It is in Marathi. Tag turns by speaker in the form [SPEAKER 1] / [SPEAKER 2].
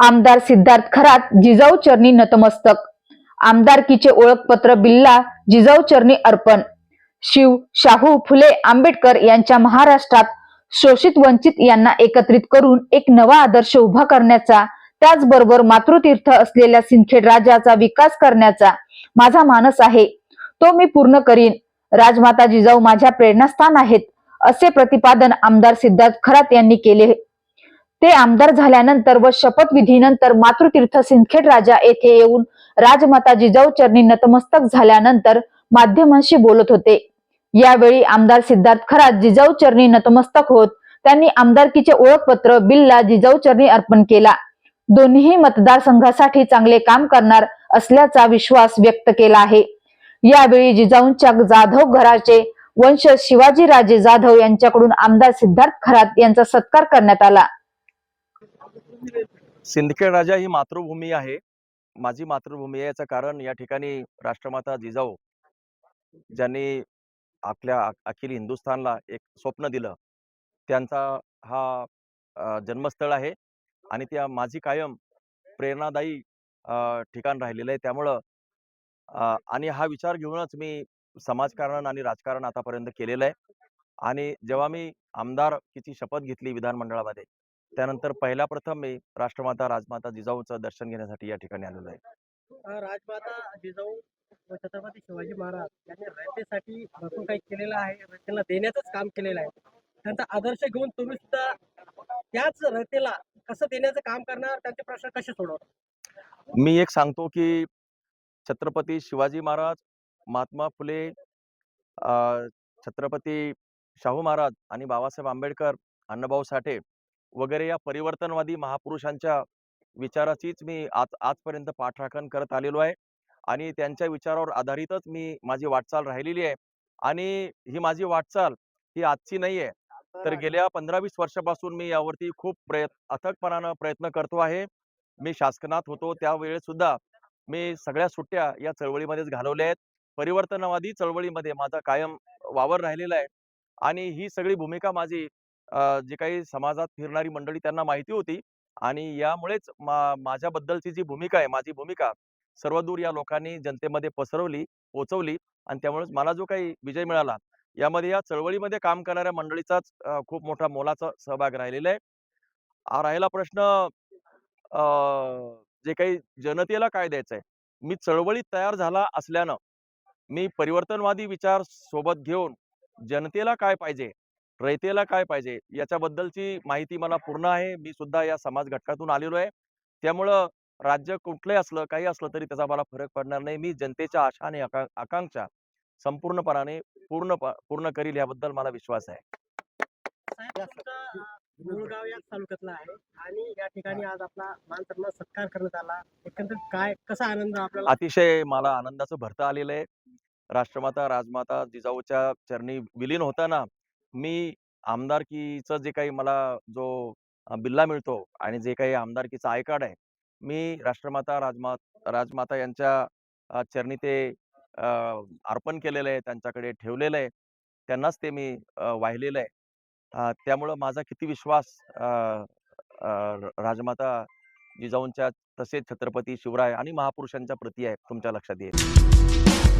[SPEAKER 1] आमदार सिद्धार्थ खरात जिजाऊ चरणी नतमस्तक. आमदारकीचे ओळखपत्र बिल्ला जिजाऊ चरणी अर्पण. शिव शाहू फुले आंबेडकर यांच्या महाराष्ट्रात शोषित वंचित यांना एकत्रित करून एक नवा आदर्श उभा करण्याचा त्याचबरोबर मातृतीर्थ असलेल्या सिंदखेड राजाचा विकास करण्याचा माझा मानस आहे. तो मी पूर्ण करीन. राजमाता जिजाऊ माझ्या प्रेरणास्थान आहेत असे प्रतिपादन आमदार सिद्धार्थ खरात यांनी केले ते आमदार झाल्यानंतर व शपथविधीनंतर मातृतीर्थ सिंदखेड राजा येथे येऊन राजमाता जिजाऊ चरणी नतमस्तक झाल्यानंतर माध्यमांशी बोलत होते. यावेळी आमदार सिद्धार्थ खरात जिजाऊ चरणी नतमस्तक होत त्यांनी आमदारकीचे ओळखपत्र बिल्ला जिजाऊ चरणी अर्पण केला. दोन्ही मतदारसंघासाठी चांगले काम करणार असल्याचा विश्वास व्यक्त केला आहे. यावेळी जिजाऊंच्या जाधव घराचे वंश शिवाजी राजे जाधव यांच्याकडून आमदार सिद्धार्थ खरात यांचा सत्कार करण्यात आला.
[SPEAKER 2] सिंदखेड राजा ही मातृभूमी आहे. माझी मातृभूमी आहे याचं कारण या ठिकाणी राष्ट्रमाता जिजाऊ ज्यांनी आपल्या अखिल हिंदुस्थानला एक स्वप्न दिलं. त्यांचा हा जन्मस्थळ आहे आणि त्या माझी कायम प्रेरणादायी ठिकाण राहिलेलं आहे. त्यामुळं आणि हा विचार घेऊनच मी समाजकारण आणि राजकारण आतापर्यंत केलेलं आहे. आणि जेव्हा मी आमदारकीची शपथ घेतली विधानमंडळामध्ये त्यानंतर पहिल्या प्रथम मी राष्ट्रमाता राजमाता जिजाऊचं दर्शन घेण्यासाठी या ठिकाणी आलेलो आहे.
[SPEAKER 3] राजमाता जिजाऊ छत्रपती शिवाजी महाराज यांनी रयतेसाठी भरपूर काही केलेलं आहे. रयतेला देण्याचंच काम केलेलं आहे. त्यांचा आदर्श घेऊन तुम्ही सुद्धा त्याच रयतेला कसं देण्याचं काम करणार त्यांचे प्रश्न कसे सोडवणार?
[SPEAKER 2] मी एक सांगतो की छत्रपती शिवाजी महाराज महात्मा फुले अ, छत्रपती शाहू महाराज आणि बाबासाहेब आंबेडकर अण्णाभाऊ साठे वगैरे या परिवर्तनवादी महापुरुषांच्या विचाराचीच मी आज आजपर्यंत पाठराखण करत आलेलो आहे. आणि त्यांच्या विचारावर आधारितच मी माझी वाटचाल राहिलेली आहे. आणि ही माझी वाटचाल ही आजची नाही आहे. तर गेल्या पंधरा वीस वर्षापासून मी यावरती खूप प्रयत्न अथकपणानं प्रयत्न करतो आहे. मी शासनात होतो. त्यावेळेस सुद्धा मी सगळ्या सुट्ट्या या चळवळीमध्येच घालवल्या आहेत. परिवर्तनवादी चळवळीमध्ये माझा कायम वावर राहिलेला आहे. आणि ही सगळी भूमिका माझी जी काही समाजात फिरणारी मंडळी त्यांना माहिती होती आणि यामुळेच मा माझ्याबद्दलची जी भूमिका आहे माझी भूमिका सर्वदूर या लोकांनी जनतेमध्ये पसरवली पोचवली आणि त्यामुळेच मला जो काही विजय मिळाला यामध्ये या चळवळीमध्ये काम करणाऱ्या मंडळीचाच खूप मोठा मोलाचा सहभाग राहिलेला आहे. हा राहिला प्रश्न जे काही जनतेला काय द्यायचं आहे? मी चळवळीत तयार झाला असल्यानं मी परिवर्तनवादी विचार सोबत घेऊन जनतेला काय पाहिजे? रयतेला काय पाहिजे? याच्याबद्दलची माहिती मला पूर्ण आहे. मी सुद्धा या समाज घटकातून आलेलो आहे. त्यामुळं राज्य कुठलंही असलं काही असलं तरी त्याचा मला फरक पडणार नाही. मी जनतेच्या आशा आणि आका- आकांक्षा संपूर्णपणाने पूर्ण पूर्ण करील याबद्दल मला विश्वास आहे.
[SPEAKER 3] मुळगाव या तालुक्यातला आहे आणि या ठिकाणी आज आपला मानसन्मान सत्कार करण्यात आला. एकंदरीत काय कसा आनंद आपल्याला?
[SPEAKER 2] अतिशय मला आनंदाचं भरतं आलेलं आहे. राष्ट्रमाता राजमाता जिजाऊच्या चरणी विलीन होताना मी आमदारकीचं जे काही मला जो बिल्ला मिळतो आणि जे काही आमदारकीचा आय कार्ड आहे मी राष्ट्रमाता राजमा राजमाता यांच्या चरणी ते अर्पण केलेलं आहे त्यांच्याकडे ठेवलेलं आहे. त्यांनाच ते मी वाहिलेलं आहे. त्यामुळं माझा किती विश्वास राजमाता जिजाऊंच्या तसेच छत्रपती शिवराय आणि महापुरुषांच्या प्रती आहे तुमच्या लक्षात येईल.